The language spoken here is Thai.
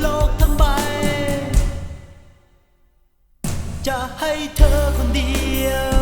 โลกทั้งใบ จะให้เธอคนเดียว